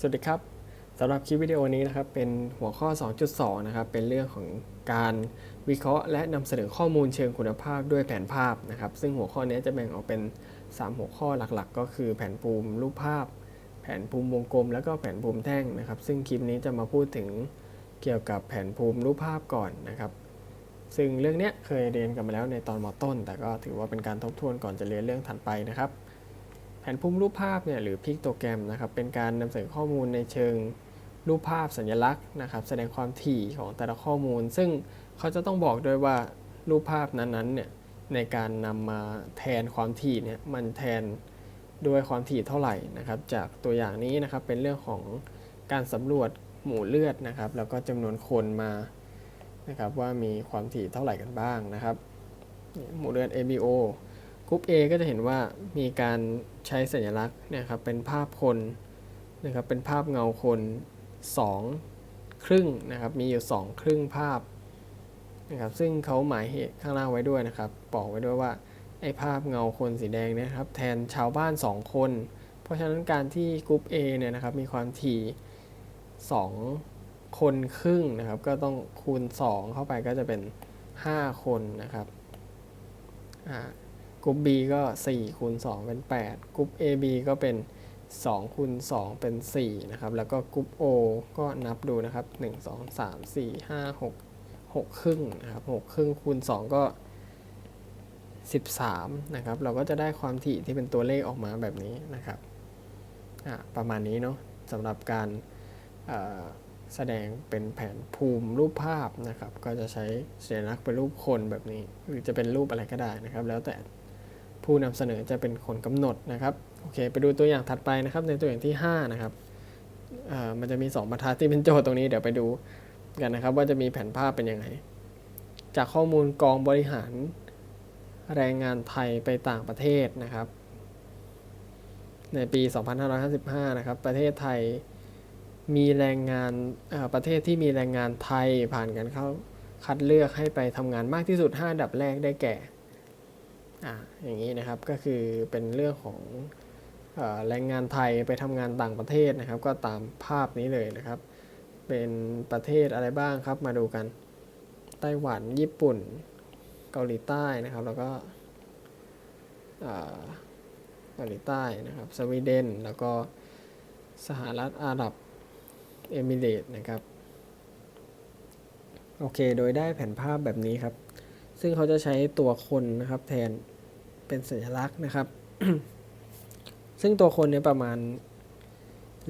สวัสดีครับสำหรับคลิปวิดีโอนี้นะครับเป็นหัวข้อ 2.2 นะครับเป็นเรื่องของการวิเคราะห์ และนำเสนอข้อมูลเชิงคุณภาพด้วยแผนภาพนะครับ ซึ่งหัวข้อนี้จะแบ่งออกเป็น 3 หัวข้อหลักๆ ก็คือแผนภูมิรูปภาพ แผนภูมิวงกลม แล้วก็แผนภูมิแท่งนะครับ ซึ่งคลิปนี้จะมาพูดถึงเกี่ยวกับแผนภูมิรูปภาพก่อนนะครับ ซึ่งเรื่องนี้เคยเรียนกันมาแล้วในตอนมต้น แต่ก็ถือว่าเป็นการทบทวนก่อนจะเรียนเรื่องถัดไปนะครับ นภูมิรูปภาพเนี่ยหรือพิกโตแกรมนะครับเป็นการนำเสนอข้อมูลในเชิงรูปภาพสัญลักษณ์นะครับ แสดงความถี่ของแต่ละข้อมูล ซึ่งเขาจะต้องบอกด้วยว่ารูปภาพนั้นๆเนี่ยในการนำมาแทนความถี่เนี่ยมันแทนด้วยความถี่เท่าไหร่นะครับ จากตัวอย่างนี้นะครับเป็นเรื่องของการสำรวจหมู่เลือดนะครับ แล้วก็จำนวนคนมานะครับว่ามีความถี่เท่าไหร่กันบ้างนะครับ หมู่เลือด ABO กรุ๊ป A ก็จะเห็นว่ามีการใช้สัญลักษณ์เนี่ยครับเป็นภาพคนนะครับเป็นภาพเงาคน 2 ครึ่งนะครับมีอยู่ 2 ครึ่งภาพนะครับซึ่งเขาหมายเหตุข้างล่างไว้ด้วยนะครับบอกไว้ด้วยว่าไอ้ภาพเงาคนสีแดงเนี่ยครับ แทนชาวบ้าน 2 คน เพราะฉะนั้นการที่กรุ๊ป A เนี่ยนะครับมีความถี่2 คนครึ่งนะครับก็ต้องคูณ 2 เข้าไปก็จะเป็น 5 คนนะครับอ่า กรุ๊ป B ก็4คูณ2เป็น 8กรุ๊ป AB ก็เป็น2คูณ2เป็น4นะครับ แล้วก็กรุ๊ป O ก็นับดูนะครับ 1 2 3 4 5 6 6 ครึ่งนะครับ 6 ครึ่งคูณ 2 ก็ 13 นะครับ เราก็จะได้ความถี่ที่เป็นตัวเลขออกมาแบบนี้นะครับอ่าประมาณนี้เนาะสำหรับการแสดงเป็นแผนภูมิรูปภาพนะครับ ก็จะใช้สัญลักษณ์เป็นรูปคนแบบนี้ หรือจะเป็นรูปอะไรก็ได้นะครับ แล้วแต่ ผู้นำเสนอจะเป็นคนกำหนดนะครับโอเคไปดูตัวอย่างถัดไปนะครับ ในตัวอย่างที่ 5 นะครับมันจะมี 2บรรทัดที่เป็นโจทย์ตรงนี้เดี๋ยวไปดูกันนะครับ ว่าจะมีแผนภาพเป็นยังไง จากข้อมูลกองบริหารแรงงานไทยไปต่างประเทศนะครับ ในปี 2555 นะครับ ประเทศไทยมีแรงงานประเทศที่มีแรงงานไทยผ่านการเข้าคัดเลือกให้ไปทำงานมากที่สุด 5 ดับแรกได้แก่ อ่าอย่างนี้นะครับก็คือเป็นเรื่องของอแรงงานไทยไปทำงานต่างประเทศนะครับ ก็ตามภาพนี้เลยนะครับ เป็นประเทศอะไรบ้างครับมาดูกัน ไต้หวันญี่ปุ่น เกาหลีใต้นะครับ แล้วก็เกาหลีใต้นะครับ สวีเดน แล้วก็สหรัฐอาหรับเอมิเรต์นะครับ โอเค โดยได้แผนภาพแบบนี้ครับ ซึ่งเขาจะใช้ตัวคนนะครับแทน เป็นสัญลักษณ์นะครับ ซึ่งตัวคนเนี่ยประมาณ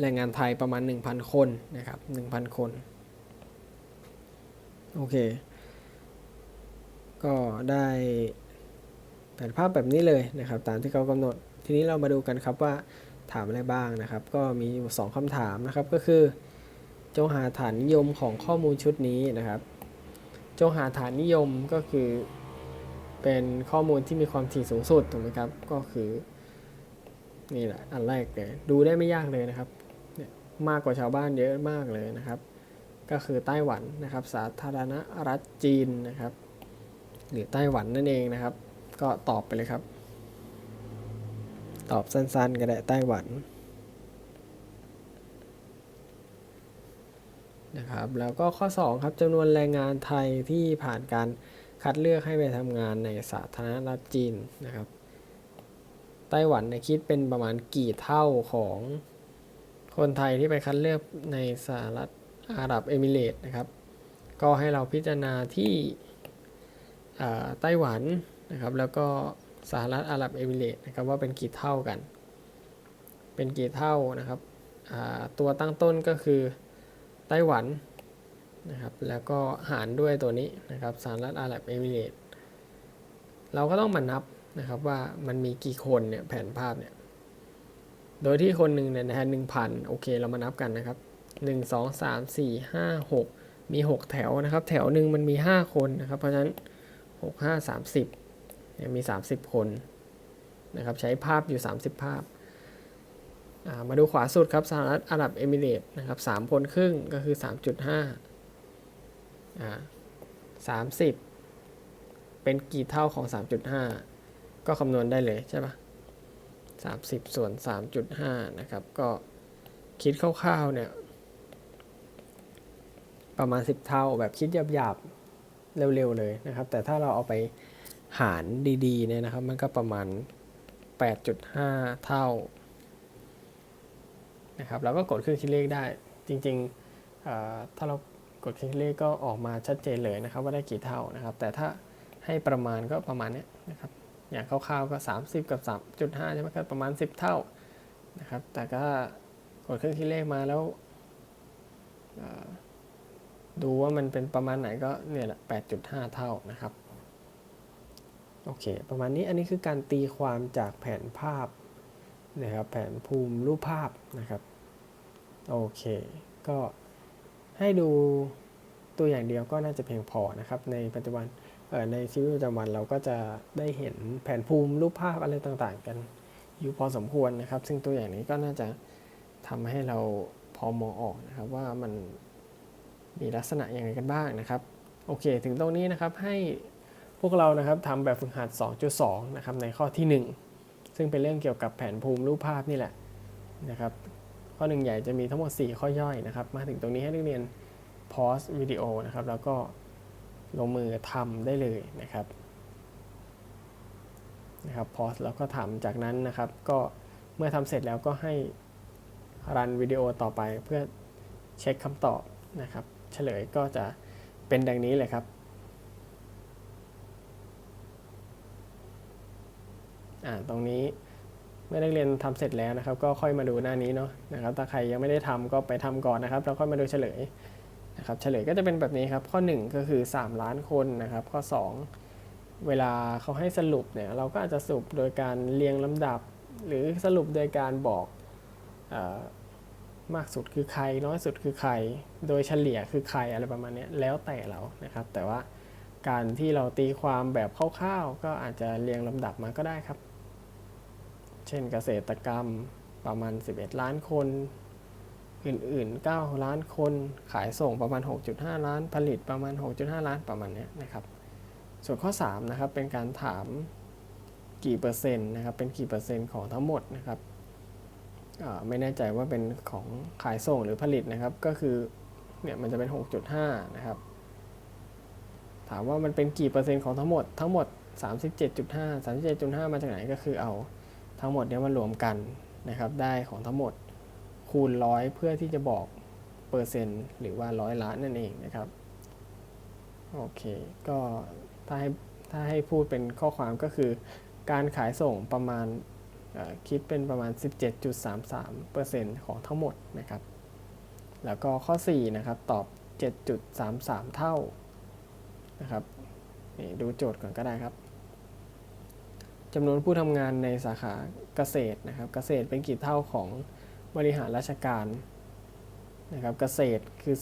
แรงงานไทยประมาณ 1,000 คนนะครับ 1,000 คน โอเค ก็ได้แผนภาพแบบนี้เลยนะครับ ตามที่เขากำหนด ทีนี้เรามาดูกันครับว่าถามอะไรบ้างนะครับ ก็มีอยู่สองคำถามนะครับ ก็คือ จงหาฐานนิยมของข้อมูลชุดนี้นะครับ จงหาฐานนิยมก็คือ เป็นข้อมูลที่มีความถี่สูงสุดถูกไหมครับ ก็คือนี่แหละอันแรกเลยดูได้ไม่ยากเลยนะครับเนี่ยมากกว่าชาวบ้านเยอะมากเลยนะครับ ก็คือไต้หวันนะครับ สาธารณรัฐจีนนะครับ หรือไต้หวันนั่นเองนะครับ ก็ตอบไปเลยครับ ตอบสั้นๆก็ได้ไต้หวันนะครับแล้วก็ข้อ 2 ครับจำนวนแรงงานไทยที่ผ่านการ คัดเลือกให้ไปทำงานในสาธารณรัฐจีนนะครับ ไต้หวันเนี่ยคิดเป็นประมาณกี่เท่าของคนไทยที่ไปคัดเลือกในสหรัฐอาหรับเอมิเรต์นะครับ ก็ให้เราพิจารณาที่ไต้หวันนะครับ แล้วก็สหรัฐอาหรับเอมิเรต์นะครับว่าเป็นกี่เท่ากัน เป็นกี่เท่านะครับตัวตั้งต้นก็คือไต้หวัน นะครับ แล้วก็หารด้วยตัวนี้นะครับสหรัฐอาหรับเอมิเรตส์เราก็ต้องมานับนะครับว่ามันมีกี่คนเนี่ยแผนภาพเนี่ย โดยที่คนหนึ่งเนี่ยแทนหนึ่งพันโอเคเรามานับกันนะครับหนึ่งสองสามสี่ห้าหกมีหกแถวนะครับ แถวหนึ่งมันมีห้าคนนะครับ เพราะฉะนั้นหกห้าสามสิบเนี่ยมีสามสิบคนนะครับ ใช้ภาพอยู่สามสิบภาพอ่ามาดูขวาสุดครับสหรัฐอาหรับเอมิเรตส์นะครับสามคนครึ่งก็คือสามจุดห้า อ่าสามสิบเป็นกี่เท่าของสามจุดห้าก็คำนวณได้เลยใช่ปะสามสิบส่วนสามจุดห้านะครับ ก็คิดคร่าวๆเนี่ย ประมาณ 10 เท่าแบบคิดหยาบๆ เร็วๆ เลยนะครับ แต่ถ้าเราเอาไปหารดีๆ เนี่ยนะครับ มันก็ประมาณ 8.5 เท่า นะครับ แล้วก็กดเครื่องคิดเลขได้ จริงๆถ้าเรา ดเครื่องคิดเลขก็ออกมาชัดเจนเลยนะครับ ว่าได้กี่เท่านะครับ แต่ถ้าให้ประมาณก็ประมาณนี้นะครับ อย่างคร่าวๆก็ 30 กับ 3.5 ใช่ไหมครับ ประมาณ 10 เท่านะครับ แต่ก็กดเครื่องคิดเลขมาแล้วดูว่ามันเป็นประมาณไหนก็เนี่ยแหละ 8.5 เท่านะครับ โอเค ประมาณนี้ อันนี้คือการตีความจากแผนภาพนะครับ แผนภูมิรูปภาพนะครับ โอเค ก็ ให้ดูตัวอย่างเดียวก็น่าจะเพียงพอนะครับในปัจจุบันในชีวิตประจำวันเราก็จะได้เห็นแผนภูมิรูปภาพอะไรต่างๆ กันอยู่พอสมควรนะครับ ซึ่งตัวอย่างนี้ก็น่าจะทำให้เราพอมองออกนะครับว่ามันมีลักษณะยังไงกันบ้างนะครับ โอเค ถึงตรงนี้นะครับให้พวกเรานะครับทำแบบฝึกหัด 2.2 นะครับในข้อที่ 1 ซึ่งเป็นเรื่องเกี่ยวกับแผนภูมิรูปภาพนี่แหละนะครับ ข้อหนึ่งใหญ่จะมีทั้งหมด 4 ข้อย่อยนะครับ มาถึงตรงนี้ให้นักเรียนพอสวิดีโอนะครับ แล้วก็ลงมือทำได้เลยนะครับนะครับพอสแล้วก็ทำจากนั้นนะครับ ก็เมื่อทำเสร็จแล้วก็ให้รันวิดีโอต่อไปเพื่อเช็คคำตอบนะครับ เฉลยก็จะเป็นดังนี้เลยครับอ่าตรงนี้ เมื่อนักเรียนทำเสร็จแล้วนะครับ ก็ค่อยมาดูหน้านี้เนาะนะครับถ้าใครยังไม่ได้ทำก็ไปทำก่อนนะครับแล้วค่อยมาดูเฉลยนะครับเฉลยก็จะเป็นแบบนี้ครับ ข้อ 1 ก็คือ 3 ล้านคนนะครับ ข้อ 2 เวลาเขาให้สรุปเนี่ยเราก็อาจจะสรุปโดยการเรียงลำดับ หรือสรุปโดยการบอกอมากสุดคือใครน้อยสุดคือใคร โดยเฉลี่ยคือใครอะไรประมาณนี้แล้วแต่เรานะครับ แต่ว่าการที่เราตีความแบบคร่าวๆก็อาจจะเรียงลำดับมาก็ได้ครับ เช่นเกษตรกรรมประมาณ 11 ล้านคน อื่นๆ 9 ล้านคน ขายส่งประมาณ 6.5 ล้าน ผลิตประมาณ 6.5 ล้านประมาณนี้นะครับ ส่วนข้อ 3 นะครับ เป็นการถามกี่เปอร์เซ็นต์นะครับ เป็นกี่เปอร์เซ็นต์ของทั้งหมดนะครับไม่แน่ใจว่าเป็นของขายส่งหรือผลิตนะครับ ก็คือเนี่ยมันจะเป็น 6.5 นะครับ ถามว่ามันเป็นกี่เปอร์เซ็นต์ของทั้งหมด ทั้งหมด 37.5 37.5 มาจากไหนก็คือเอา ทั้งหมดนี้มารวมกันนะครับได้ของทั้งหมดคูณร้อยเพื่อที่จะบอกเปอร์เซ็นต์หรือว่าร้อยล้านนั่นเองนะครับโอเคก็ถ้าให้ถ้าให้พูดเป็นข้อความก็คือ การขายส่งประมาณคิดเป็นประมาณ 17.33%ของทั้งหมดนะครับ แล้วก็ข้อ 4 นะครับตอบ 7.33 เท่านะครับนี่ดูโจทย์ก่อนก็ได้ครับ จำนวนผู้ทำงานในสาขาเกษตรนะครับเกษตรเป็นกี่เท่าของบริหารราชการนะครับเกษตรคือ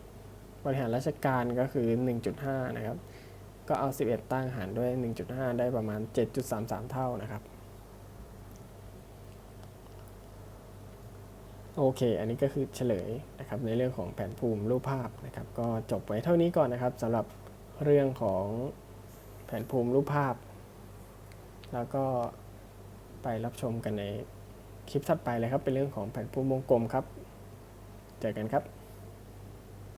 11 บริหารราชการก็คือ 1.5 นะครับ ก็เอา 11 ตั้งหารด้วย 1.5 ได้ประมาณ 7.33 เท่านะครับ โอเค อันนี้ก็คือเฉลยนะครับในเรื่องของแผนภูมิรูปภาพนะครับ ก็จบไว้เท่านี้ก่อนนะครับสำหรับเรื่องของแผนภูมิรูปภาพ แล้วก็ไปรับชมกันในคลิปถัดไปเลยครับ เป็นเรื่องของแผนภูมิวงกลมครับ เจอกันครับ